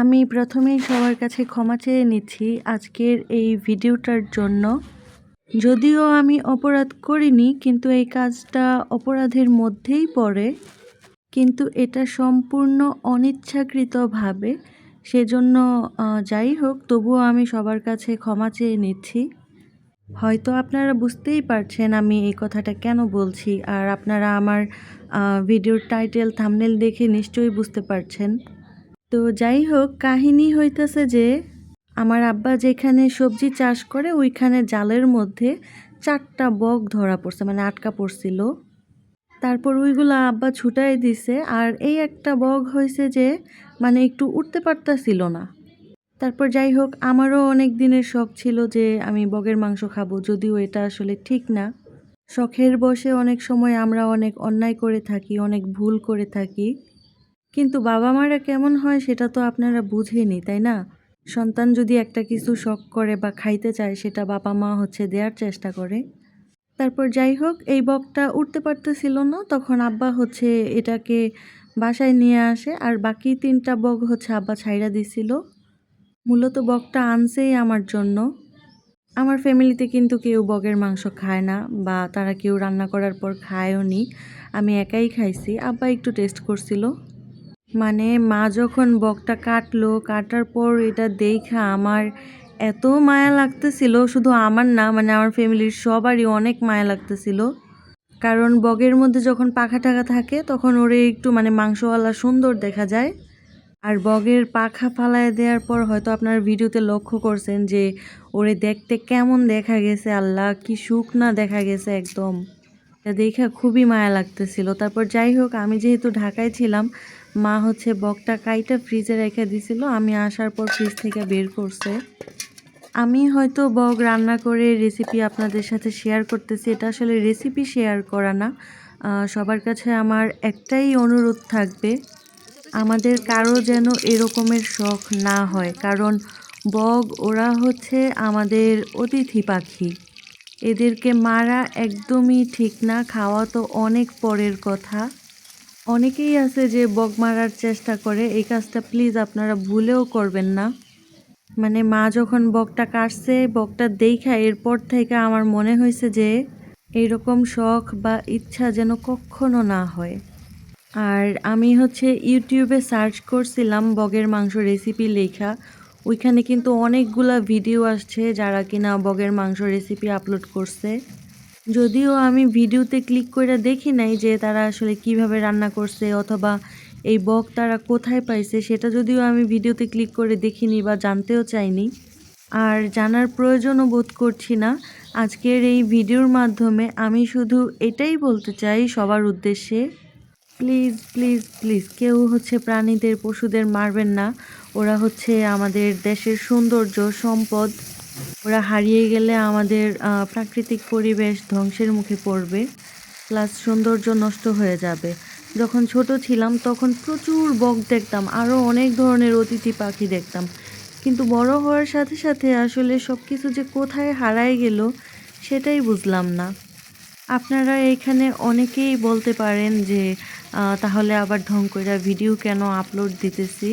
আমি প্রথমেই সবার কাছে ক্ষমা চেয়ে নিচ্ছি আজকের এই ভিডিওটার জন্য। যদিও আমি অপরাধ করিনি, কিন্তু এই কাজটা অপরাধের মধ্যেই পড়ে। কিন্তু এটা সম্পূর্ণ অনিচ্ছাকৃতভাবে। সেজন্য যাই হোক, তবুও আমি সবার কাছে ক্ষমা চেয়ে নিচ্ছি। হয়তো আপনারা বুঝতেই পারছেন আমি এই কথাটা কেন বলছি, আর আপনারা আমার ভিডিওর টাইটেল, থামনেল দেখে নিশ্চয়ই বুঝতে পারছেন। তো যাই হোক, কাহিনী হইতেছে যে, আমার আব্বা যেখানে সবজি চাষ করে, ওইখানে জালের মধ্যে চারটা বক ধরা পড়ছে মানে আটকা পড়ছিল। তারপর ওইগুলো আব্বা ছুটাই দিছে, আর এই একটা বগ হয়েছে যে মানে একটু উঠতে পারতাছিল না। তারপর যাই হোক, আমারও অনেক দিনের শখ ছিল যে, আমি বগের মাংস খাব, যদিও এটা আসলে ঠিক না। শখের বসে অনেক সময় আমরা অনেক অন্যায় করে থাকি, অনেক ভুল করে থাকি। কিন্তু বাবা মারা কেমন হয় সেটা তো আপনারা বুঝেনি তাই না? সন্তান যদি একটা কিছু শখ করে বা খাইতে চায়, সেটা বাবা মা হচ্ছে দেওয়ার চেষ্টা করে। তারপর যাই হোক, এই বকটা উঠতে পারতেছিল না, তখন আব্বা হচ্ছে এটাকে বাসায় নিয়ে আসে, আর বাকি তিনটা বক হচ্ছে আব্বা ছাইরা দিছিল। মূলত বকটা আনছেই আমার জন্য। আমার ফ্যামিলিতে কিন্তু কেউ বগের মাংস খায় না, বা তারা কেউ রান্না করার পর খায়ও নি আমি একাই খাইছি, আব্বা একটু টেস্ট করছিল। মানে মা যখন বকটা কাটলো, কাটার পর এটা দেখা আমার এত মায়া লাগতেছিল, শুধু আমার না মানে আমার ফ্যামিলির সবারই অনেক মায়া লাগতেছিল। কারণ বগের মধ্যে যখন পাখা টাকা থাকে, তখন ওরে একটু মানে মাংসওয়ালা সুন্দর দেখা যায়। আর বগের পাখা ফালায় দেওয়ার পর হয়তো আপনার ভিডিওতে লক্ষ্য করছেন যে ওরে দেখতে কেমন দেখা গেছে, আল্লাহ, কি সুখ না দেখা গেছে একদম। এটা দেখে খুবই মায়া লাগতেছিল। তারপর যাই হোক, আমি যেহেতু ঢাকায় ছিলাম মা হচ্ছে বকটা কাইটা ফ্রিজে রেখে দিছিল, আমি আসার পর ফ্রিজ থেকে বের করছে। আমি হয়তো বক রান্না করে রেসিপি আপনাদের সাথে শেয়ার করতেছি, এটা আসলে রেসিপি শেয়ার করা না। সবার কাছে আমার একটাই অনুরোধ থাকবে, আমাদের কারও যেন এরকমের শখ না হয়, কারণ বগ ওরা হচ্ছে আমাদের অতিথি পাখি। এদেরকে মারা একদমই ঠিক না, খাওয়া তো অনেক পরের কথা। অনেকেই আছে যে বক মারার চেষ্টা করে, এই কাজটা প্লিজ আপনারা ভুলেও করবেন না। মানে মা যখন বকটা কাটছে, বকটা দেখা এরপর থেকে আমার মনে হয়েছে যে এইরকম শখ বা ইচ্ছা যেন কখনো না হয়। আর আমি হচ্ছে ইউটিউবে সার্চ করছিলাম বগের মাংস রেসিপি লেখা। ওইখানে কিন্তু অনেকগুলা ভিডিও আসছে যারা কিনা বগের মাংস রেসিপি আপলোড করছে। যদিও আমি ভিডিওতে ক্লিক করে দেখি নাই যে তারা আসলে কীভাবে রান্না করছে অথবা এই বক তারা কোথায় পাইছে, সেটা যদিও আমি ভিডিওতে ক্লিক করে দেখিনি বা জানতেও চাইনি। আর জানার প্রয়োজনও বোধ করছি না। আজকের এই ভিডিওর মাধ্যমে আমি শুধু এটাই বলতে চাই সবার উদ্দেশ্যে, প্লিজ প্লিজ প্লিজ, কেউ হচ্ছে প্রাণীদের, পশুদের মারবেন না। ওরা হচ্ছে আমাদের দেশের সৌন্দর্য, সম্পদ ওরা হারিয়ে গেলে আমাদের প্রাকৃতিক পরিবেশ ধ্বংসের মুখে পড়বে প্লাস সৌন্দর্য নষ্ট হয়ে যাবে। যখন ছোট ছিলাম তখন প্রচুর বক দেখতাম আরও অনেক ধরনের অতিথি পাখি দেখতাম। কিন্তু বড় হওয়ার সাথে সাথে আসলে সব কিছু যে কোথায় হারায় গেল সেটাই বুঝলাম না। আপনারা এখানে অনেকেই বলতে পারেন যে তাহলে আবার ঢং কইরা ভিডিও কেন আপলোড দিতেছি?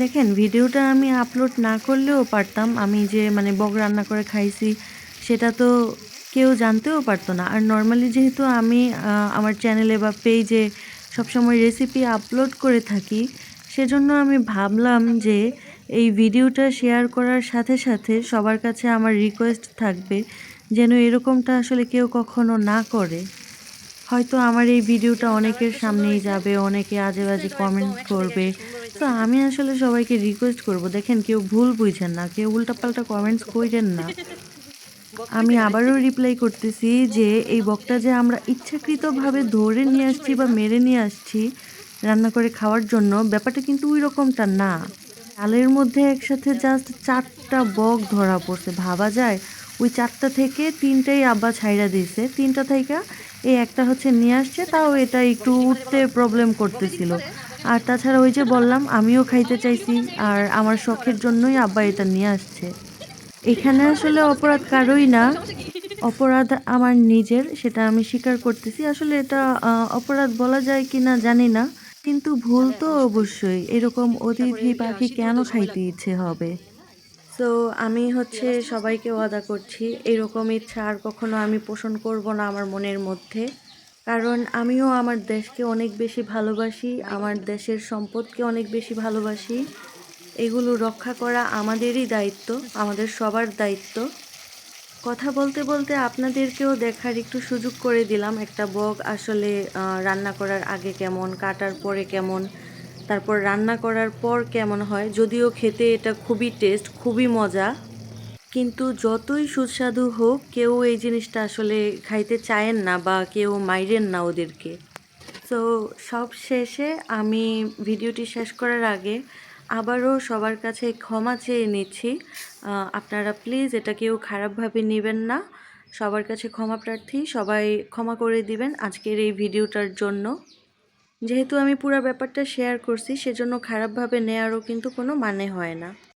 দেখেন, ভিডিওটা আমি আপলোড না করলেও পারতাম। আমি যে মানে বক রান্না করে খাইছি, সেটা তো কেউ জানতেও পারতো না। আর নর্মালি যেহেতু আমি আমার চ্যানেলে বা পেজে সবসময় রেসিপি আপলোড করে থাকি, সেজন্য আমি ভাবলাম যে, এই ভিডিওটা শেয়ার করার সাথে সাথে সবার কাছে আমার রিকোয়েস্ট থাকবে যেন এরকমটা আসলে কেউ কখনো না করে। হয়তো আমার এই ভিডিওটা অনেকের সামনেই যাবে অনেকে আজে বাজে কমেন্ট করবে। তো আমি আসলে সবাইকে রিকোয়েস্ট করব দেখেন কেউ ভুল বুঝছেন না কেউ উল্টাপাল্টা কমেন্টস করেন না। আমি আবারও রিপ্লাই করতেছি যে এই বকটা যে আমরা ইচ্ছাকৃতভাবে ধরে নিয়ে আসছি বা মেরে নিয়ে আসছি রান্না করে খাওয়ার জন্য ব্যাপারটা কিন্তু ওই রকমটা না। চালের মধ্যে একসাথে জাস্ট চারটা বক ধরা পড়ছে ভাবা যায়? ওই চারটা থেকে তিনটাই আব্বা ছাইড়া দিয়েছে তিনটা থেকে এই একটা হচ্ছে নিয়ে আসছে, তাও এটা একটু উঠতে প্রবলেম করতেছিল। আর তাছাড়া ওই যে বললাম, আমিও খাইতে চাইছি, আর আমার শখের জন্যই আব্বা এটা নিয়ে আসছে। এখানে আসলে অপরাধ কারোই না। অপরাধ আমার নিজের, সেটা আমি স্বীকার করতেছি। আসলে এটা অপরাধ বলা যায় কি না জানি না। কিন্তু ভুল তো অবশ্যই। এরকম অতিথি পাখি কেন খাইতে ইচ্ছে হবে? সো আমি হচ্ছে সবাইকে ওয়াদা করছি, এরকম ইচ্ছা আর কখনো আমি পোষণ করব না আমার মনের মধ্যে। কারণ আমিও আমার দেশকে অনেক বেশি ভালোবাসি, আমার দেশের সম্পদকে অনেক বেশি ভালোবাসি। এগুলো রক্ষা করা আমাদেরই দায়িত্ব, আমাদের সবার দায়িত্ব। কথা বলতে বলতে আপনাদেরকেও দেখার একটু সুযোগ করে দিলাম, একটা বগ আসলে রান্না করার আগে কেমন, কাটার পরে কেমন তারপর রান্না করার পর কেমন হয়? যদিও খেতে এটা খুবই টেস্ট খুবই মজা। কিন্তু যতই সুস্বাদু হোক, কেউ এই জিনিসটা আসলে খাইতে চায়েন না বা কেউ মাইরেন না ওদেরকে। তো সব শেষে আমি ভিডিওটি শেষ করার আগে আবারও সবার কাছে ক্ষমা চেয়ে নিচ্ছি। আপনারা প্লিজ এটা কেউ খারাপভাবে নেবেন না। সবার কাছে ক্ষমা প্রার্থী, সবাই ক্ষমা করে দিবেন আজকের এই ভিডিওটার জন্য। যেহেতু আমি পুরো ব্যাপারটা শেয়ার করছি সেজন্য খারাপভাবে নেয়ারও কিন্তু কোনো মানে হয় না।